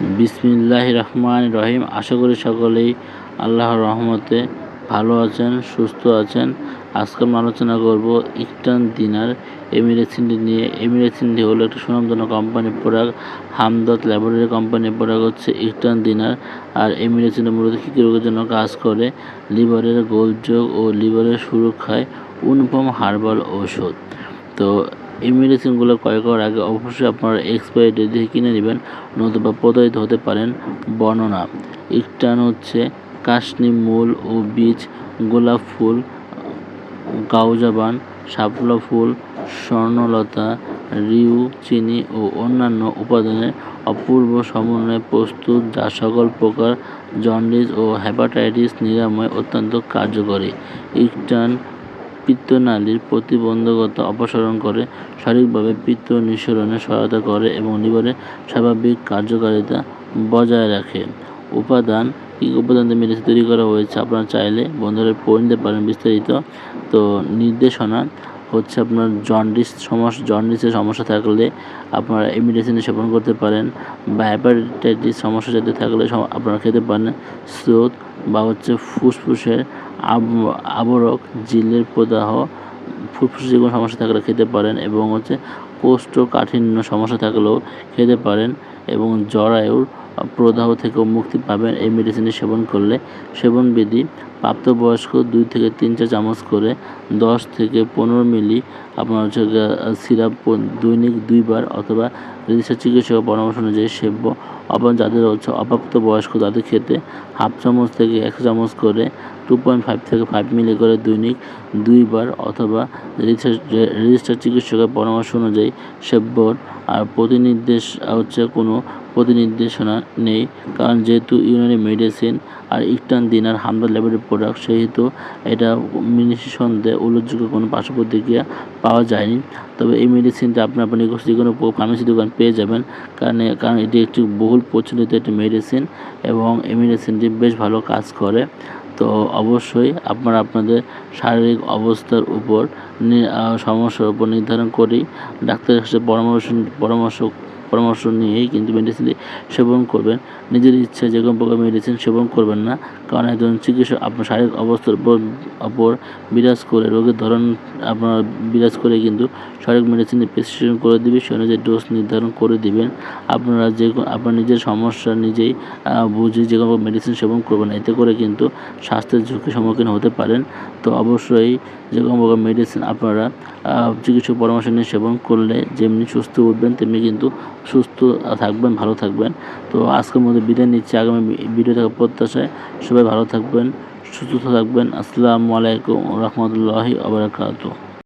বিসমিল্লাহ রহমান রহিম আশা করি সকলেই আল্লাহর রহমতে ভালো আছেন, সুস্থ আছেন। আজকে আমরা আলোচনা করব ইস্টার্ন দিনার এমিরেসিনটি নিয়ে। এমিরেসিনটি হলো একটা সুনামধন্য কোম্পানির প্রোডাক্ট হামদত ল্যাবরেটরি কোম্পানির প্রোডাক্ট হচ্ছে ইস্টার্ন দিনার। আর এমিরেসিনটি মূলত কী কী রোগের জন্য কাজ করে? লিভারের গোলযোগ ও লিভারের সুরক্ষায় অনুপম হার্বাল ঔষধ। তো এই মেডিসিনগুলো ক্রয় করার আগে অবশ্যই আপনারা এক্সপায়ারি ডেট দেখে কিনে নেবেন, নতুবা প্রতারিত হতে পারেন বর্ণনা। ইকটান হচ্ছে কাশনি মূল ও বীজ, গোলাপ ফুল, গাউজাবান, শাপলা ফুল, স্বর্ণলতা, রিউ, চিনি ও অন্যান্য উপাদানের অপূর্ব সমন্বয়ে প্রস্তুত যা সকল প্রকার জন্ডিস ও হ্যাপাটাইটিস নিরাময় অত্যন্ত কার্যকরী। ইকটান পিত্তনালীর প্রতিবন্ধকতা অপসারণ করে সঠিকভাবে পিত্ত নিঃসরণে সহায়তা করে এবং লিভারের স্বাভাবিক কার্যকারিতা বজায় রাখে। উপাদান, কী উপাদান মেডিসিন তৈরি করা হয়েছে আপনারা চাইলে বন্ধুরা পড়ে নিতে পারেন বিস্তারিত। তো নির্দেশনা হচ্ছে আপনার জন্ডিস সমস্যা জন্ডিসের সমস্যা থাকলে আপনারা এই মেডিসিন সেবন করতে পারেন বা হ্যাপাটাইটিস সমস্যা যাতে থাকলে আপনারা খেতে পারেন। স্রোত বা হচ্ছে ফুসফুসের আবরক জিলের প্রদাহ, ফুসফুসে কোনো সমস্যা থাকলে খেতে পারেন এবং হচ্ছে কোষ্ঠকাঠিন্য সমস্যা থাকলেও খেতে পারেন এবং জরায়ুর প্রদাহ থেকেও মুক্তি পাবেন। এই মেডিসিনটি সেবন করলে সেবনবিধি প্রাপ্তবয়স্ক দুই থেকে তিন চা চামচ করে দশ থেকে পনেরো মিলি আপনার হচ্ছে সিরাপ দৈনিক দুইবার অথবা রেজিস্টার চিকিৎসকের পরামর্শ অনুযায়ী সেব্য আবার যাদের হচ্ছে অপ্রাপ্ত বয়স্ক তাদের খেতে হাফ চামচ থেকে এক চামচ করে টু পয়েন্ট ফাইভ থেকে ফাইভ মিলি করে দৈনিক দুইবার অথবা রেজিস্টার চিকিৎসকের পরামর্শ অনুযায়ী সেব্যর আর প্রতিনির্দেশ, হচ্ছে কোনো প্রতিনির্দেশনা নেই। কারণ যেহেতু ইউনানি মেডিসিন আর ইস্টার্ন দিনার হামদা ল্যাবরেটরি প্রোডাক্ট সেহেতু এটা নিঃসন্দেহে উল্লেখযোগ্য কোনো পার্শ্ব প্রতিক্রিয়া পাওয়া যায়নি। তবে এই মেডিসিনটা আপনি আপনার যে কোনো ফার্মেসি দোকান পেয়ে যাবেন। কারণ কারণ এটি একটি বহুল প্রচলিত একটি মেডিসিন এবং এই মেডিসিনটি বেশ ভালো কাজ করে। তো অবশ্যই আপনারা আপনাদের শারীরিক অবস্থার উপর সমস্যার উপর নির্ধারণ করেই ডাক্তারের কাছে পরামর্শ পরামর্শ পরামর্শ নিয়েই কিন্তু মেডিসিনটি সেবন করবেন। নিজের ইচ্ছে যে কোনো প্রকার মেডিসিন সেবন করবেন না। কারণ একজন চিকিৎসক আপনার শারীরিক অবস্থার উপর অপর বিরাজ করে, রোগের ধরন আপনার বিরাজ করে কিন্তু সঠিক মেডিসিনের প্রেসক্রিপশন করে দিবে। সে অনুযায়ী ডোজ নির্ধারণ করে দিবেন। আপনারা যে আপনার নিজের সমস্যা নিজেই বুঝে যে কোনো মেডিসিন সেবন করবেন এতে করে কিন্তু স্বাস্থ্যের ঝুঁকির সম্মুখীন হতে পারেন। তো অবশ্যই যে কোনো প্রকার মেডিসিন আপনারা চিকিৎসক পরামর্শ নিয়ে সেবন করলে যেমনি সুস্থ উঠবেন, তেমনি কিন্তু সুস্থ থাকবেন, ভালো থাকবেন। তো আজকের মধ্যে বিদায় নিচ্ছি। আগামী ভিডিও থাকার প্রত্যাশায় সবাই ভালো থাকবেন, সুস্থ থাকবেন। আসসালামু আলাইকুম রহমতুল্লাহি আবরাকাতু